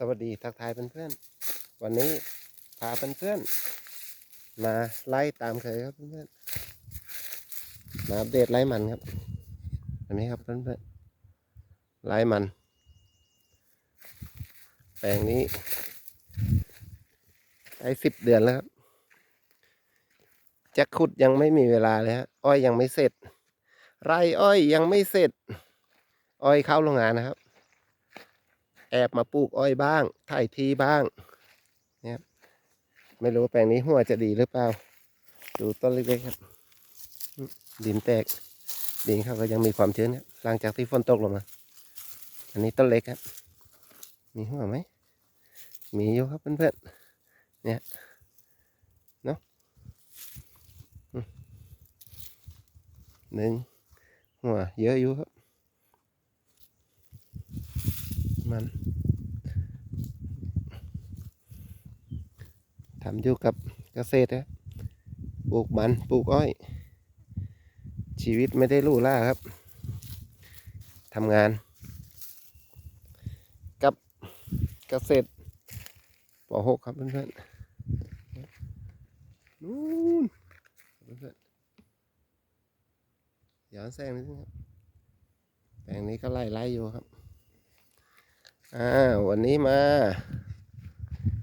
สวัสดีทักทายเพื่อนๆ วันนี้พาเพื่อนๆ มาไล่ตามเคยครับเพื่อนๆ มาอัปเดตไล่มันครับอันนี้ครับเพื่อนๆ ไล่มัน แปลงนี้ได้สิบเดือนแล้วครับจะขุดยังไม่มีเวลาเลยฮะ อ้อยยังไม่เสร็จ ไร่อ้อยยังไม่เสร็จ อ้อยเข้าโรงงานนะครับ อบมาปลูกอ้อยบ้างถ่ายทีบ้างเนี่ยครับไม่รู้ว่าแปลงนี้หัวจะดีหรือเปล่า ดูต้นเล็กๆครับ ดินแตก ดินเขาก็ยังมีความชื้นครับหลังจากที่ฝนตกลงมา อันนี้ต้นเล็กครับ มีหัวไหม มีอยู่ครับเพื่อนๆ เนี่ยเนาะหนึ่งหัวเยอะอยู่ครับ มัน ทำอยู่กับเกษตรครับปลูกมันปลูกอ้อย ชีวิตไม่ได้ลู่ล่าครับทำงาน กับเกษตรป .6 ครับเพื่อนๆนู่นเพื่อนๆย้อนแสงนิดนึงครับแปลงนี้ก็ไล่ไล่อยู่ครับอ่าวันนี้มา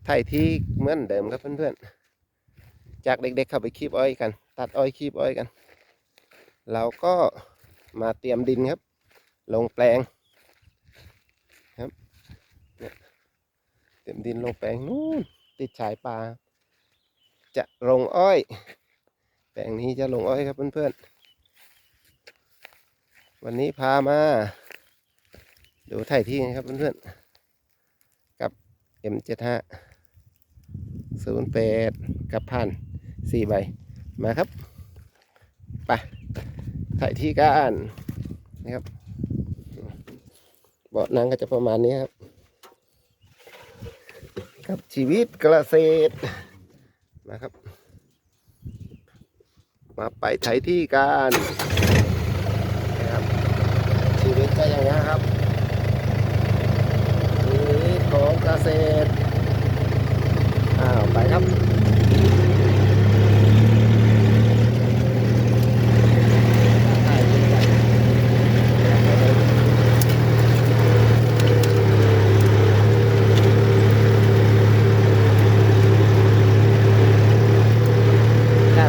ไถ่ที่เหมือนเดิมครับเพื่อนๆ จากเด็กๆเข้าไปคีบอ้อยกัน ตัดอ้อยคีบอ้อยกัน เราก็มาเตรียมดินครับ ลงแปลงครับเนี่ยเตรียมดินลงแปลงนู่นติดชายป่าจะลงอ้อย แปลงนี้จะลงอ้อยครับเพื่อนๆ วันนี้พามาดูไถ่ที่กันครับเพื่อนๆ กับ M75 08กับพันสี่ใบ มาครับไปถ่ายที่กันนะครับเบาะนั่งก็จะประมาณนี้ครับ กับชีวิตเกษตรมาครับ มาไปไถ่ที่กันนะครับ ชีวิตก็อย่างนี้ครับชีวิตของเกษตร ไปครับ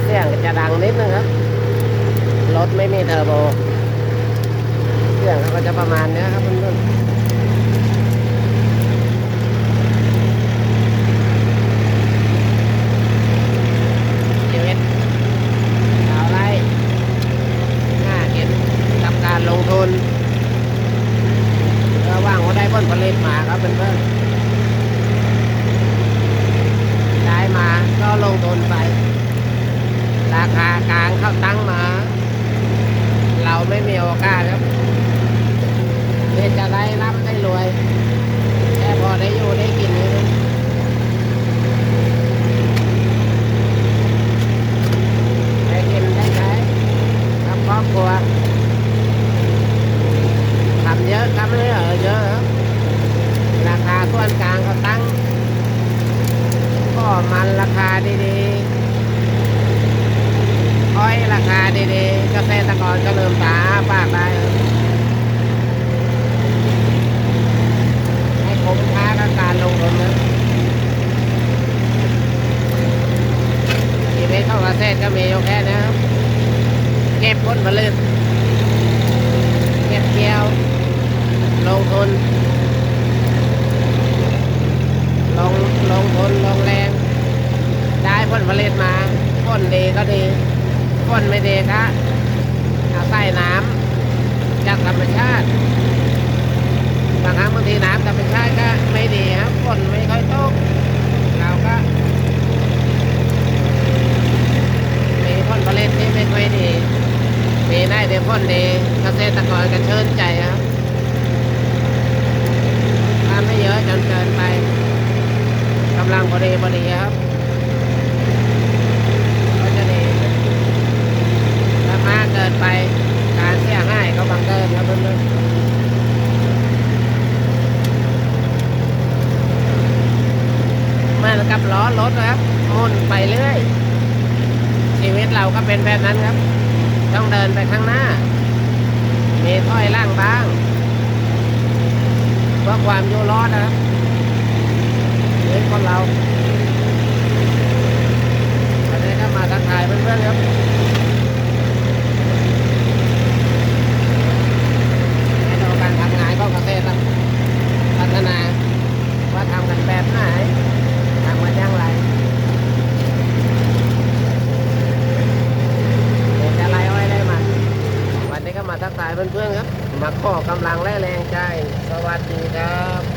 เสียงจะดังนิดนึงครับรถไม่มีเทอร์โบเสียงเขาก็จะประมาณเนี้ยครับเพื่อนๆชีวิตชาวไร่น่าเห็นกับการลงทุนเพื่อหว่างว่าได้ผลผลิต มาครับเพื่อนๆได้มาก็ลงทุนไป ราคากลางเข้าตั้งมา เราไม่มีโอกาสครับเพื่อจะได้รับได้รวย แค่พอได้อยู่ได้กินนี่นะได้กินได้ใช้กับครอบครัวทำเยอะทำไม่เออเยอะครับราคาส่วนกลางเขาตั้ง ก็มันรา คาดีๆอ้อยราคาดีๆเกษตรกรก็เริ่มตาปากได้ให้คุ้มค่ากับการลงทุนนะชีวิตของเกษตรก็มีอยู่แค่นี้ครับเก็บผลผลิตเก็บเกี่ยว ลงทุนลงลงทุนลงแรง ได้ผลผลิตมาผลดีก็ดีฝนไม่ดีก็อาศัยน้ำจากธรรมชาติบางครั้งบางทีน้ำธรรมชาติก็ไม่ดีครับฝนไม่ค่อยตกเราก็มีผลผลิตที่ไม่ค่อยดีมีได้แต่ผลดีเกษตรกรก็เชื่นใจครับถ้าไม่เยอะจนเกินไปกำลังพอดีพอดีครับก็จะดี ถ้ามากเกินไปการเสียหายก็บังเกินครับเพื่อนๆ อน กับล้อรถนะครับหมุนไปเรื่อย ชีวิตเราก็เป็นแบบนั้นครับ ต้องเดินไปข้างหน้า มีถอยล่างบ้างเพื่อความอยู่รอดนะครับชีวิตคนเราอันนี้ก็มาทักทายเพื่อนๆครับ ให้ดูการทำงานของเกษตรครับพัฒนาว่าทำกันแบบไหนทำกันอย่างไรเดี๋ยวจะไล่อ้อยได้มาวันนี้ก็มาทักทาย เพื่อนๆครับ มาขอกำลังและแรงใจ สวัสดีครับ